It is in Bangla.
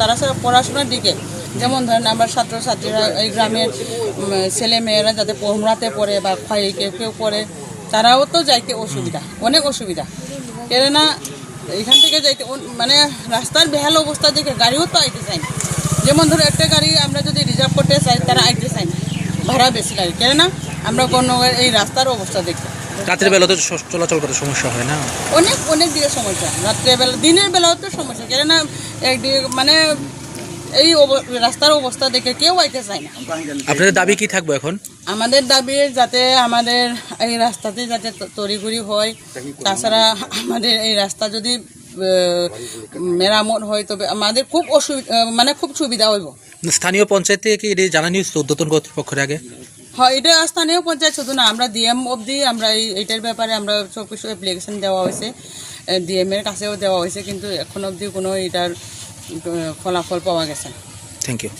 তারা ছাড়া পড়াশোনার দিকে যেমন ধরেন আমার ছাত্রছাত্রীরা এই গ্রামের ছেলে মেয়েরা যাতে পড়াতে পড়ে বা খাই কেউ কেউ পড়ে তারাও তো যাইতে অসুবিধা অনেক অসুবিধা। কেননা এখান থেকে যাইতে মানে রাস্তার বেহাল অবস্থা দেখে গাড়িও তো আইতে না। যেমন ধরো একটা গাড়ি আমরা যদি রিজার্ভ করতে চাই তারা আইতে না ভাড়া বেশি লাগে। কেননা আমরা কোনো এই রাস্তার অবস্থা দেখতে রাতের বেলা তো চলাচল করতে সমস্যা হয় না? অনেক অনেক দিকে সমস্যা। রাত্রেবেলা দিনের বেলাও তো সমস্যা। কেননা মানে এই রাস্তার অবস্থা দেখে কেউ আইতে চায় না। আপনাদের দাবি কি থাকবে এখন? আমাদের দাবি যাতে আমাদের এই রাস্তাতে যাতে ত- তড়িঘড়ি হয় তাছাড়া আমাদের এই রাস্তা যদি মেরামত হয় তবে আমাদের খুব অসুবিধা মানে খুব সুবিধা হইব। স্থানীয় পঞ্চায়েত থেকে জানানি উদ্যতন কর্তৃপক্ষের আগে? হয়, এটা স্থানীয় পঞ্চায়েত শুধু না, আমরা ডিএম অবধি আমরা এই, এইটার ব্যাপারে আমরা সব কিছু অ্যাপ্লিকেশন দেওয়া হয়েছে। ডিএম এর কাছেও দেওয়া হয়েছে, কিন্তু এখন অবধি কোনো এটার ফলাফল পাওয়া গেছে থ্যাংক ইউ